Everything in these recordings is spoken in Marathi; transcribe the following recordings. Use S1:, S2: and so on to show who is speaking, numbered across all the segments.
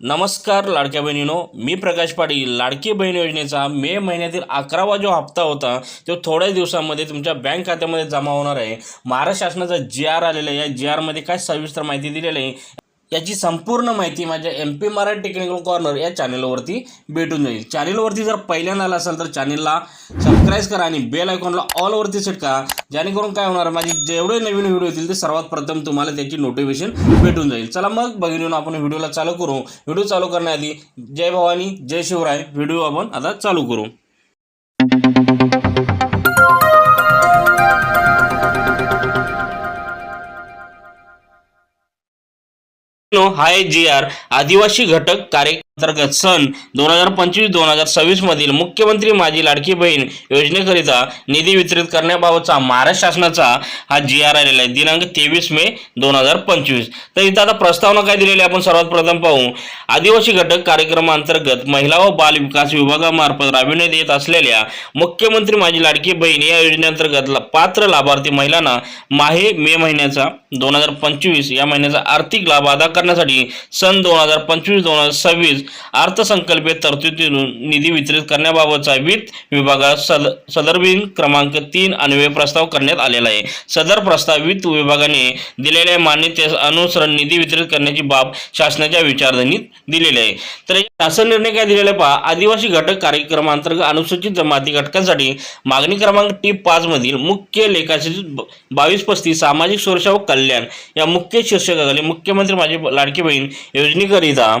S1: नमस्कार लाडक्या बहिणीनो. मी प्रकाश पाटील. लाडकी बहीण योजनेचा मे महिन्यातील अकरावा जो हप्ता होता तो थोड्या दिवसामध्ये तुमच्या बँक खात्यामध्ये जमा होणार आहे. महाराष्ट्र शासनाचा जी आर आलेला आहे. या जी आरमध्ये काय सविस्तर माहिती दिलेली आहे याची संपूर्ण माहिती माझ्या M P Marathi technical corner या चॅनलवरती भेटून जाईल. चॅनलवरती जर पहिल्यांदा आला असेल तर चॅनलला सबस्क्राईब करा आणि बेल आयकॉनला ऑलवरती सेट करा. जेणेकरून काय होणार माझे जेवढे नवीन व्हिडिओ येतील ते सर्वात प्रथम तुम्हाला त्याची नोटिफिकेशन भेटून जाईल. चला मग बघून आपण व्हिडिओला चालू करू. व्हिडिओ चालू करण्याआधी जय भवानी जय शिवराय. व्हिडिओ आपण आता चालू करू. हा आहे जी आर आदिवासी घटक कार्य अंतर्गत सन दोन हजार पंचवीस दोन हजार सव्वीस मधील मुख्यमंत्री माझी लाडकी बहीण योजनेकरिता निधी वितरित करण्याबाबतचा महाराष्ट्र शासनाचा हा जी आर आलेला आहे. दिनांक तेवीस मे दोन हजार पंचवीस. तर इथं आता प्रस्तावना काय दिलेली आहे? आपण सर्वात प्रथम पाहू. आदिवासी घटक कार्यक्रमांतर्गत महिला व बाल विकास विभागामार्फत राबविण्यात येत असलेल्या मुख्यमंत्री माझी लाडकी बहीण या योजनेअंतर्गत पात्र लाभार्थी महिलांना माहे मे महिन्याचा दोन हजार पंचवीस या महिन्याचा आर्थिक लाभ अदा करण्यासाठी सन दोन हजार पंचवीस दोन हजार सव्वीस अर्थसंकल्पीय तरतुदीतून निधी वितरित करण्याबाबतचा वित्त विभागात सद सदर्भिन क्रमांक तीन अन्वये प्रस्ताव करण्यात आलेला आहे. सदर प्रस्ताव वित्त विभागाने दिलेल्या मान्यतेस अनुसरण निधी वितरित करण्याची बाब शासनाच्या विचारधनीत दिलेली आहे. तर शासन निर्णय काय दिलेला पहा. आदिवासी घटक कार्यक्रमांतर्गत अनुसूचित जमाती घटकांसाठी मागणी क्रमांक टी पाच मधील मुख्य लेखाचे बावीस पस्तीस सामाजिक सुरक्षा व कल्याण या मुख्य शीर्षकाखाली मुख्यमंत्री माझी लाडकी बहीण योजनेकरिता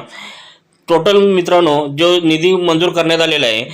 S1: टोटल मित्रांनो जो निधी मंजूर करण्यात आलेला आहे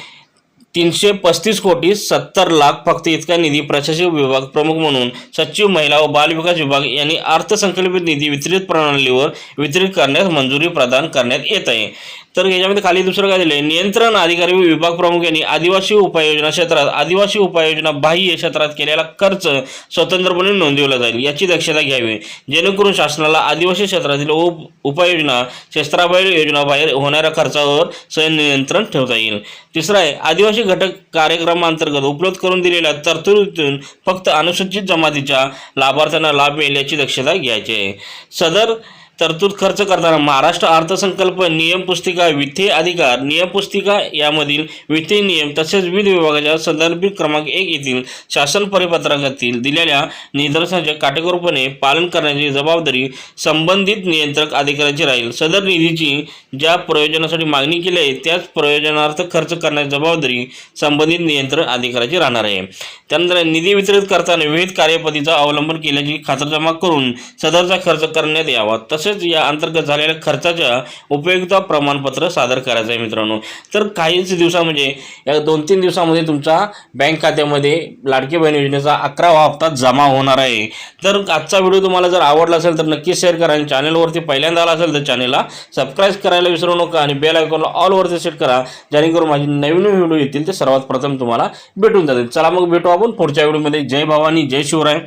S1: तीनशे पस्तीस कोटी सत्तर लाख फक्त इतका निधी प्रशासकीय विभाग प्रमुख म्हणून सचिव महिला व बालविकास विभाग यांनी अर्थसंकल्पित निधी वितरित प्रणालीवर वितरित करण्यास मंजुरी प्रदान करण्यात येत आहे. तर याच्यामध्ये खाली दुसरं काय दिलंय? नियंत्रण अधिकारी विभाग प्रमुख यांनी आदिवासी उपाययोजना क्षेत्रात आदिवासी उपाययोजना बाह्य क्षेत्रात केलेला खर्च स्वतंत्रपणे नोंदवला जाईल याची दक्षता घ्यावी. जेणेकरून शासनाला आदिवासी क्षेत्रातील उप उपाययोजना क्षेत्राबाहेर योजनाबाहेर होणाऱ्या खर्चावर संनियंत्रण ठेवता येईल. तिसरं आहे आदिवासी घटक कार्यक्रमांतर्गत उपलब्ध करून दिलेल्या तरतुदीतून फक्त अनुसूचित जमातीच्या लाभार्थ्यांना लाभ मिळेल याची दक्षता घ्यायची आहे. सदर तरतूद खर्च करताना महाराष्ट्र अर्थसंकल्प नियम पुस्तिका वित्तीय अधिकार नियम पुस्तिका यामधील वित्तीय नियम तसेच विविध विभागाच्या संदर्भित क्रमांक एक येथील शासन परिपत्रकातील दिलेल्या निदर्शनाचे काटेकोरपणे पालन करण्याची जबाबदारी संबंधित नियंत्रक अधिकाऱ्याची राहील. सदर निधीची ज्या प्रयोजनासाठी मागणी केली आहे त्याच प्रयोजनार्थ खर्च करण्याची जबाबदारी संबंधित नियंत्रण अधिकाऱ्याची राहणार आहे. त्यानंतर निधी वितरित करताना विविध कार्यपद्धतीचा अवलंबन केल्याची खातरजमा करून सदरचा खर्च करण्यात यावा. तसेच तसेच या अंतर्गत झालेल्या खर्चाच्या उपयोगिता प्रमाणपत्र सादर करायचं आहे मित्रांनो. तर काहीच दिवसा म्हणजे या दोन तीन दिवसामध्ये तुमच्या बँक खात्यामध्ये लाडकी बहीण योजनेचा अकरावा हप्ता जमा होणार आहे. तर आजचा व्हिडिओ तुम्हाला जर आवडला असेल तर नक्की शेअर करा आणि चॅनलवरती पहिल्यांदा आला असेल तर चॅनलला सबस्क्राईब करायला विसरू नका आणि बेल आयकॉनला ऑलवरती सेट करा जेणेकरून माझे नवीन व्हिडिओ येतील ते सर्वात प्रथम तुम्हाला भेटून जातील. चला मग भेटू आपण पुढच्या व्हिडिओमध्ये. जय भवानी जय शिवराय.